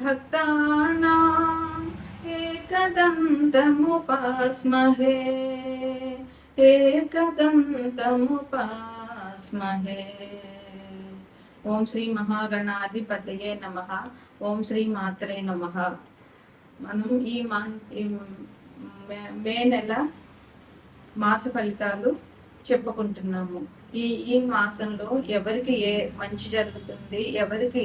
భక్తానాం ఏకదంతముపాస్మహే ఏకదంతముపాస్మహే ఓం శ్రీ మహాగణాధిపతయే నమ ఓం శ్రీ మాత్రే నమ మనం ఈ మా మే- మే నెల మాస ఫలితాలు చెప్పుకుంటున్నాము. ఈ ఈ మాసంలో ఎవరికి ఏ మంచి జరుగుతుంది ఎవరికి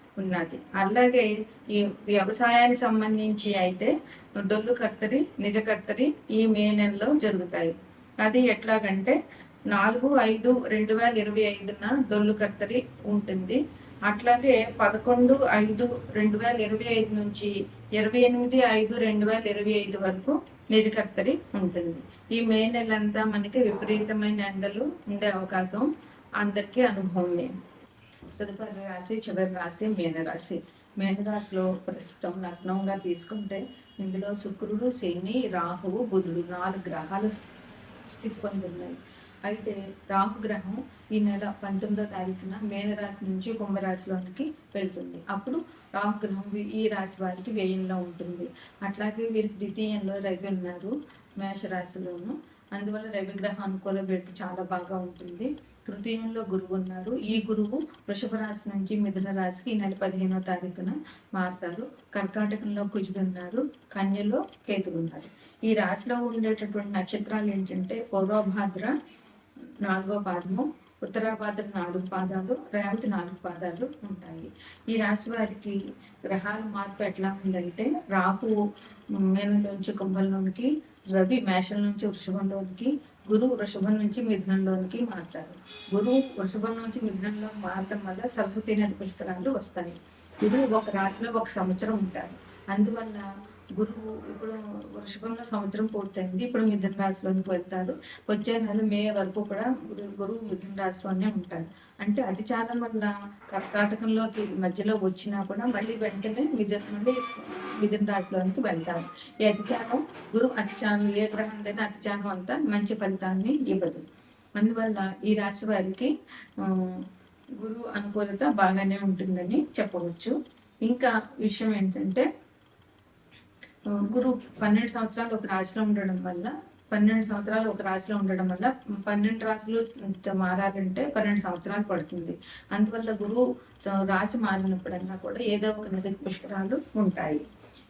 ఉన్నది. అలాగే ఈ వ్యవసాయానికి సంబంధించి అయితే డొల్లు కర్తరి నిజ కర్తరి ఈ మే నెలలో జరుగుతాయి. అది ఎట్లాగంటే నాలుగు ఐదు రెండు వేల ఇరవై ఐదున డొల్లు కర్తరి ఉంటుంది. అట్లాగే పదకొండు ఐదు రెండు వేల ఇరవై ఐదు నుంచి ఇరవై ఎనిమిది ఐదు రెండు వేల ఇరవై ఐదు వరకు నిజకర్తరి ఉంటుంది. ఈ మే నెలంతా మనకి విపరీతమైన ఎండలు ఉండే అవకాశం అందరికీ అనుభవమే. తదుపరి రాశి చివరి రాశి మీనరాశి. మేనరాశిలో ప్రస్తుతం లగ్నంగా తీసుకుంటే ఇందులో శుక్రుడు శని రాహువు బుధుడు నాలుగు గ్రహాలు స్థితి పొందున్నాయి. అయితే రాహుగ్రహం ఈ నెల పంతొమ్మిదో తారీఖున మేనరాశి నుంచి కుంభరాశిలోనికి వెళ్తుంది. అప్పుడు రాహుగ్రహం ఈ రాశి వారికి వ్యయంలో ఉంటుంది. అట్లాగే వీరికి ద్వితీయంలో రవి ఉన్నారు మేషరాశిలోను. అందువల్ల రవిగ్రహం అనుకూల వీరికి చాలా బాగా ఉంటుంది. తృతీయంలో గురువు ఉన్నారు ఈ గురువు వృషభ రాశి నుంచి మిథున రాశికి ఈ నెల పదిహేనో తారీఖున మారుతారు. కర్కాటకంలో కుజుడు ఉన్నారు కన్యలో కేతుడు ఉన్నారు ఈ రాశిలో ఉండేటటువంటి నక్షత్రాలు ఏంటంటే పూర్వభాద్ర నాలుగో పాదము ఉత్తరాభాద్ర నాలుగు పాదాలు రేవతి నాలుగు పాదాలు ఉంటాయి. ఈ రాశి వారికి గ్రహాల మార్పు ఎట్లా ఉందంటే రాహు మీనంలోంచి కుంభంలోనికి రవి మేషం నుంచి వృషభంలోనికి గురువు వృషభం నుంచి మిథునంలోనికి మారుతారు. గురువు వృషభం నుంచి మిథునంలో మారటం వల్ల సరస్వతి నది పుష్కరాలు వస్తాయి. గురువు ఒక రాశిలో ఒక సంవత్సరం ఉంటారు. అందువల్ల గురువు ఇప్పుడు వృషభంలో సంవత్సరం పూర్తయింది. ఇప్పుడు మిథున రాశిలోనికి వెళ్తారు వచ్చే నెల మే వరకు కూడా గురు- గురువు మిథున రాశిలోనే ఉంటాడు. అంటే అతిచారం వల్ల కర్కాటకంలోకి మధ్యలో వచ్చినా కూడా మళ్ళీ వెంటనే మిథున మళ్ళీ మిథున రాశిలోనికి వెళ్తారు ఈ అతిచారం గురువు అతిచారం ఏ గ్రహం అయినా అతిచారం అంతా మంచి ఫలితాన్ని ఇవ్వదు. అందువల్ల ఈ రాశి వారికి గురువు అనుకూలత బాగానే ఉంటుందని చెప్పవచ్చు. ఇంకా విషయం ఏంటంటే గురువు పన్నెండు సంవత్సరాలు ఒక రాశిలో ఉండడం వల్ల పన్నెండు సంవత్సరాలు ఒక రాశిలో ఉండడం వల్ల పన్నెండు రాశులు మారాలంటే పన్నెండు సంవత్సరాలు పడుతుంది. అందువల్ల గురువు రాశి మారినప్పుడన్నా కూడా ఏదో ఒక నది పుష్కరాలు ఉంటాయి.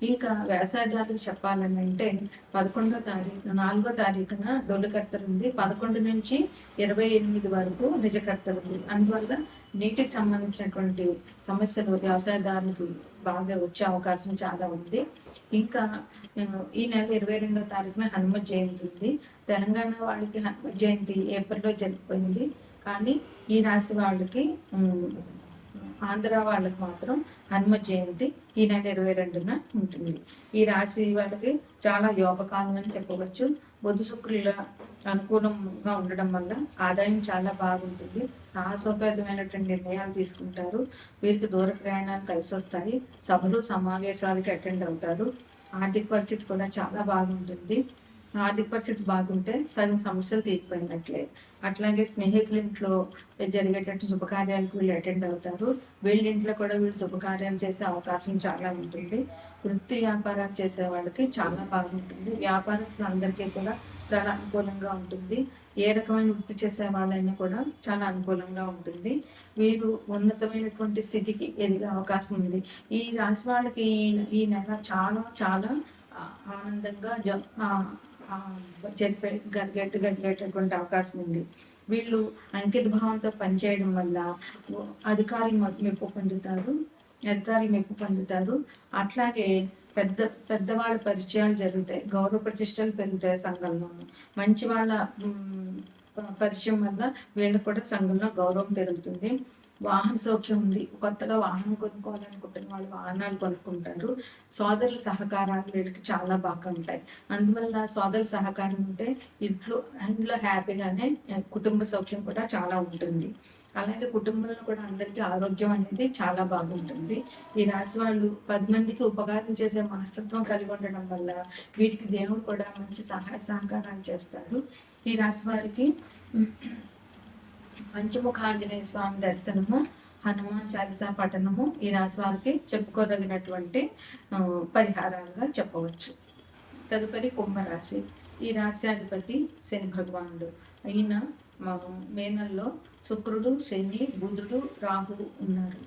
ఇంకా వ్యాసార్థాలకు చెప్పాలని అంటే పదకొండో తారీఖు నాలుగో తారీఖున డొల్లుకర్తలు ఉంది. పదకొండు నుంచి ఇరవై ఎనిమిది వరకు నిజకర్తలు ఉంది. అందువల్ల నీటికి సంబంధించినటువంటి సమస్యలు వ్యవసాయదారులకు బాగా వచ్చే అవకాశం చాలా ఉంది. ఇంకా ఈ నెల ఇరవై రెండో తారీఖున హనుమ జయంతి ఉంది. తెలంగాణ వాళ్ళకి హనుమ జయంతి ఏప్రిల్లో జరిగిపోయింది. కానీ ఈ రాశి వాళ్ళకి ఆంధ్ర వాళ్ళకి మాత్రం హనుమ జయంతి ఈ నెల ఇరవై రెండున ఉంటుంది. ఈ రాశి వాళ్ళకి చాలా యోగకాలం అని చెప్పవచ్చు. బుధ శుక్రుల అనుకూలంగా ఉండడం వల్ల ఆదాయం చాలా బాగుంటుంది. సాహసోపేతమైనటువంటి నిర్ణయాలు తీసుకుంటారు. వీరికి దూర ప్రయాణాలు కలిసి వస్తాయి. సభలు సమావేశాలకి అటెండ్ అవుతారు. ఆర్థిక పరిస్థితి కూడా చాలా బాగుంటుంది. ఆర్థిక పరిస్థితి బాగుంటే సగం సమస్యలు తీరిపోయినట్లే. అట్లాగే స్నేహితుల ఇంట్లో జరిగేటట్టు శుభకార్యాలకు వీళ్ళు అటెండ్ అవుతారు. వీళ్ళ ఇంట్లో కూడా వీళ్ళు శుభకార్యాలు చేసే అవకాశం చాలా ఉంటుంది. వృత్తి వ్యాపారాలు చేసే వాళ్ళకి చాలా బాగుంటుంది. వ్యాపారస్తులందరికీ కూడా చాలా అనుకూలంగా ఉంటుంది. ఏ రకమైన వృత్తి చేసే వాళ్ళైనా కూడా చాలా అనుకూలంగా ఉంటుంది. వీరు ఉన్నతమైనటువంటి స్థితికి ఎదిగే అవకాశం ఉంది. ఈ రాశి వాళ్ళకి ఈ ఈ నెల చాలా చాలా ఆనందంగా జ జరిపే గట్టు గడిగేటటువంటి అవకాశం ఉంది. వీళ్ళు అంకిత భావంతో పనిచేయడం వల్ల అధికారి మెప్పు పొందుతారు అధికారులు మెప్పు పొందుతారు. అట్లాగే పెద్ద పెద్దవాళ్ళ పరిచయాలు జరుగుతాయి. గౌరవ ప్రతిష్టలు పెరుగుతాయి సంఘంలో మంచి వాళ్ళ పరిచయం వల్ల వీళ్ళు కూడా సంఘంలో గౌరవం పెరుగుతుంది. వాహన సౌఖ్యం ఉంది. కొత్తగా వాహనం కొనుక్కోవాలనుకుంటున్న వాళ్ళు వాహనాలు కొనుక్కుంటారు. సోదరుల సహకారాలు వీళ్ళకి చాలా బాగా ఉంటాయి. అందువల్ల సోదరుల సహకారం ఉంటే ఇంట్లో ఇంట్లో హ్యాపీగానే కుటుంబ సౌఖ్యం కూడా చాలా ఉంటుంది. అలాగే కుటుంబంలో కూడా అందరికీ ఆరోగ్యం అనేది చాలా బాగుంటుంది. ఈ రాశి వాళ్ళు పది మందికి ఉపకారం చేసే మనస్తత్వం కలిగి ఉండడం వల్ల వీటికి దేవుడు కూడా మంచి సహాయ సహకారాలు చేస్తారు. ఈ రాశి వారికి పంచముఖ ఆంజనేయ స్వామి దర్శనము హనుమాన్ చాలీసా పఠనము ఈ రాశి వారికి చెప్పుకోదగినటువంటి పరిహారాలుగా చెప్పవచ్చు. తదుపరి కుంభరాశి. ఈ రాశ్యాధిపతి శని భగవానుడు. అయిన మే మేనల్లో శుక్రుడు శని బుధుడు రాహుడు ఉన్నారు.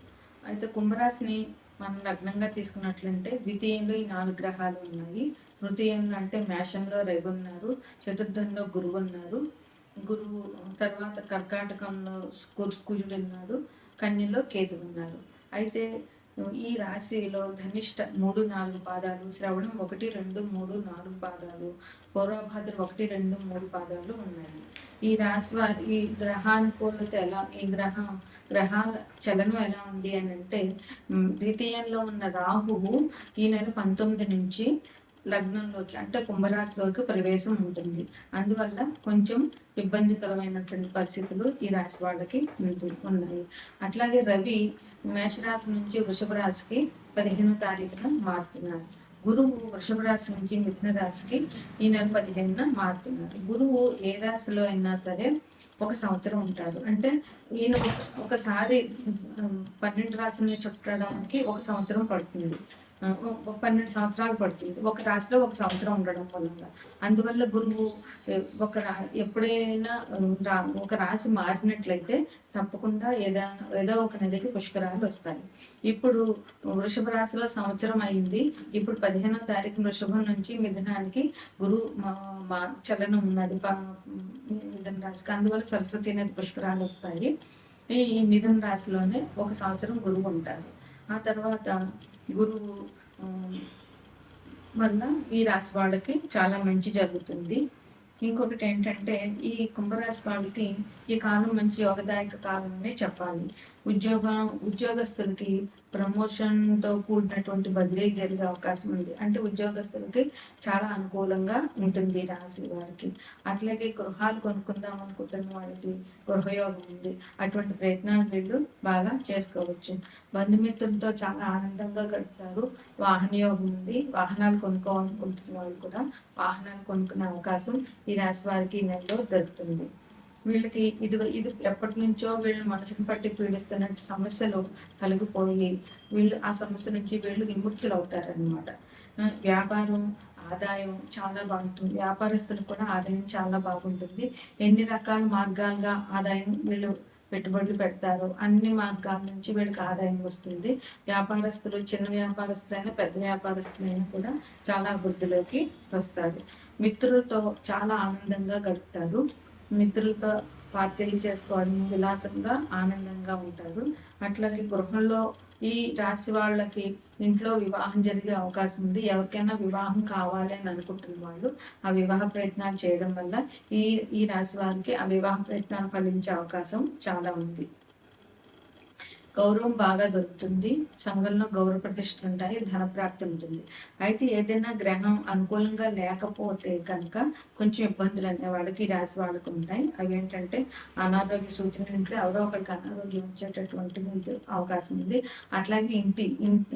అయితే కుంభరాశిని మనం లగ్నంగా తీసుకున్నట్లంటే ద్వితీయంలో ఈ నాలుగు గ్రహాలు ఉన్నాయి. తృతీయంలో అంటే మేషంలో రవి ఉన్నారు. చతుర్థంలో గురువు ఉన్నారు. గురువు తర్వాత కర్కాటకంలో కుజుడు ఉన్నాడు కన్యలో కేతు ఉన్నారు. అయితే ఈ రాశిలో ధనిష్ట మూడు నాలుగు పాదాలు శ్రవణం ఒకటి రెండు మూడు నాలుగు పాదాలు పూర్వభాద్ర ఒకటి రెండు మూడు పాదాలు ఉన్నాయి. ఈ రాశి వారి ఈ గ్రహానుకూలత ఎలా ఈ గ్రహం గ్రహాల చలనం ఎలా ఉంది అని అంటే ద్వితీయంలో ఉన్న రాహువు ఈ నెల పంతొమ్మిది నుంచి లగ్నంలోకి అంటే కుంభరాశిలోకి ప్రవేశం ఉంటుంది. అందువల్ల కొంచెం ఇబ్బందికరమైనటువంటి పరిస్థితులు ఈ రాశి వాళ్ళకి ఉన్నాయి. అట్లాగే రవి మేషరాశి నుంచి వృషభ రాశికి పదిహేనో తారీఖున మారుతున్నారు. గురువు వృషభ రాశి నుంచి మిథున రాశికి ఈ నెల పదిహేనున మారుతున్నారు. గురువు ఏ రాశిలో అయినా సరే ఒక సంవత్సరం ఉంటారు. అంటే ఈయన ఒకసారి పన్నెండు రాశుల్ని చుట్టడానికి ఒక సంవత్సరం పడుతుంది. పన్నెండు సంవత్సరాలు పడుతుంది. ఒక రాశిలో ఒక సంవత్సరం ఉండడం వల్ల అందువల్ల గురువు ఒక రా- ఎప్పుడైనా రా- ఒక రాశి మారినట్లయితే తప్పకుండా ఏదో ఏదో ఒక నదికి పుష్కరాలు వస్తాయి. ఇప్పుడు వృషభ రాశిలో సంవత్సరం అయింది. ఇప్పుడు పదిహేనో తారీఖు వృషభం నుంచి మిథునానికి గురు మా- మా చలనం ఉన్నది. మిథున రాశికి. అందువల్ల సరస్వతి నది పుష్కరాలు వస్తాయి. ఈ మిథున రాశిలోనే ఒక సంవత్సరం గురువు ఉంటారు. ఆ తర్వాత గురువు వల్ల ఈ రాశి వాళ్ళకి చాలా మంచి జరుగుతుంది. ఇంకొకటి ఏంటంటే ఈ కుంభరాశి వాళ్ళకి ఈ కాలం మంచి యోగదాయక కాలం అనే చెప్పాలి. ఉద్యోగం ఉద్యోగస్తులకి ప్రమోషన్తో కూడినటువంటి బదిలీ జరిగే అవకాశం ఉంది. అంటే ఉద్యోగస్తులకి చాలా అనుకూలంగా ఉంటుంది ఈ రాశి వారికి. అట్లాగే గృహాలు కొనుక్కుందాం అనుకుంటున్న వారికి గృహయోగం ఉంది. అటువంటి ప్రయత్నాలు వీళ్ళు బాగా చేసుకోవచ్చు. బంధుమిత్రులతో చాలా ఆనందంగా గడుపుతారు. వాహనయోగం ఉంది. వాహనాలు కొనుక్కోవాలనుకుంటున్న వాళ్ళు కూడా వాహనాలు కొనుక్కునే అవకాశం ఈ రాశి వారికి ఈ నెలలో జరుగుతుంది వీళ్ళకి ఇది ఇది ఎప్పటి నుంచో వీళ్ళు మనసును పట్టి పీడిస్తున్న సమస్యలు కలిగిపోయి వీళ్ళు ఆ సమస్య నుంచి వీళ్ళు విముక్తులు అవుతారనమాట వ్యాపారం ఆదాయం చాలా బాగుంటుంది. వ్యాపారస్తులకు కూడా ఆదాయం చాలా బాగుంటుంది. ఎన్ని రకాల మార్గాలుగా ఆదాయం వీళ్ళు పెట్టుబడులు పెడతారు అన్ని మార్గాల నుంచి వీళ్ళకి ఆదాయం వస్తుంది. వ్యాపారస్తులు చిన్న వ్యాపారస్తులైనా పెద్ద వ్యాపారస్తులైనా కూడా చాలా అభివృద్ధిలోకి వస్తారు. మిత్రులతో చాలా ఆనందంగా గడుపుతారు. మిత్రులతో పార్టీలు చేసుకోవడం విలాసంగా ఆనందంగా ఉంటారు. అట్లాగే గృహంలో ఈ రాశి వాళ్ళకి ఇంట్లో వివాహం జరిగే అవకాశం ఉంది. ఎవరికైనా వివాహం కావాలి అని అనుకుంటున్న వాళ్ళు ఆ వివాహ ప్రయత్నాలు చేయడం వల్ల ఈ ఈ రాశి వారికి ఆ వివాహ ప్రయత్నాలు ఫలించే అవకాశం చాలా ఉంది. గౌరవం బాగా దొరుకుతుంది. సంఘంలో గౌరవ ప్రతిష్టలు ఉంటాయి ధన ప్రాప్తి ఉంటుంది. అయితే ఏదైనా గ్రహం అనుకూలంగా లేకపోతే కనుక కొంచెం ఇబ్బందులు అనే వాళ్ళకి రాసి రాశి వాళ్ళకి ఉంటాయి. అవి ఏంటంటే అనారోగ్య సూచనలు ఇంట్లో ఎవరో ఒకరికి అనారోగ్యం వచ్చేటటువంటి అవకాశం ఉంది. అట్లాగే ఇంటి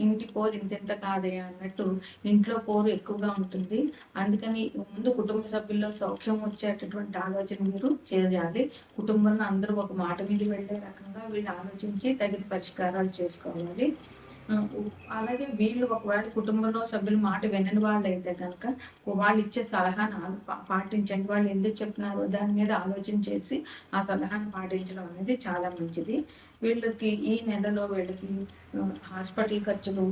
ఇంటి పోరు ఇంతెంత కాదే అన్నట్టు ఇంట్లో పోరు ఎక్కువగా ఉంటుంది. అందుకని ముందు కుటుంబ సభ్యుల్లో సౌఖ్యం వచ్చేటటువంటి ఆలోచన మీరు చేయాలి. కుటుంబంలో అందరూ ఒక మాట మీద వెళ్ళే రకంగా వీళ్ళు ఆలోచించి తగిన పరిష్కారాలు చేసుకోవాలి. అలాగే వీళ్ళు ఒకవేళ కుటుంబంలో సభ్యులు మాట వినని వాళ్ళు అయితే కనుక వాళ్ళు ఇచ్చే సలహాను పాటించండి. వాళ్ళు ఎందుకు చెప్తున్నారో దాని మీద ఆలోచన చేసి ఆ సలహాను పాటించడం అనేది చాలా మంచిది. వీళ్ళకి ఈ నెలలో వీళ్ళకి హాస్పిటల్ ఖర్చులు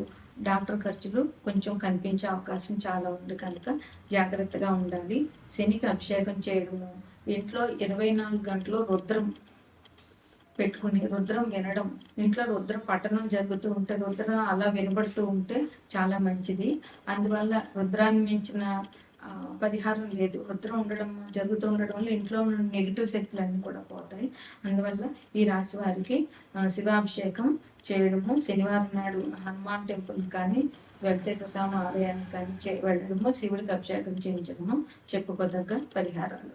డాక్టర్ ఖర్చులు కొంచెం కనిపించే అవకాశం చాలా ఉంది కనుక జాగ్రత్తగా ఉండాలి. శనికి అభిషేకం చేయడము ఇంట్లో ఇరవై నాలుగు గంటలు రుద్రం పెట్టుకుని రుద్రం వినడం. ఇంట్లో రుద్ర పఠనం జరుగుతూ ఉంటే రుద్రం అలా వినబడుతూ ఉంటే చాలా మంచిది. అందువల్ల రుద్రాన్ని మించిన పరిహారం లేదు. రుద్రం ఉండడం జరుగుతూ ఉండడం వల్ల ఇంట్లో ఉన్న నెగిటివ్ శక్తులన్నీ కూడా పోతాయి. అందువల్ల ఈ రాశి వారికి శివాభిషేకం చేయడము శనివారం నాడు హనుమాన్ టెంపుల్ కానీ వెంకటేశ్వర స్వామి ఆలయానికి కానీ చే వెళ్ళడము శివుడికి అభిషేకం చేయించడము చెప్పుకోదగ్గ పరిహారాలు.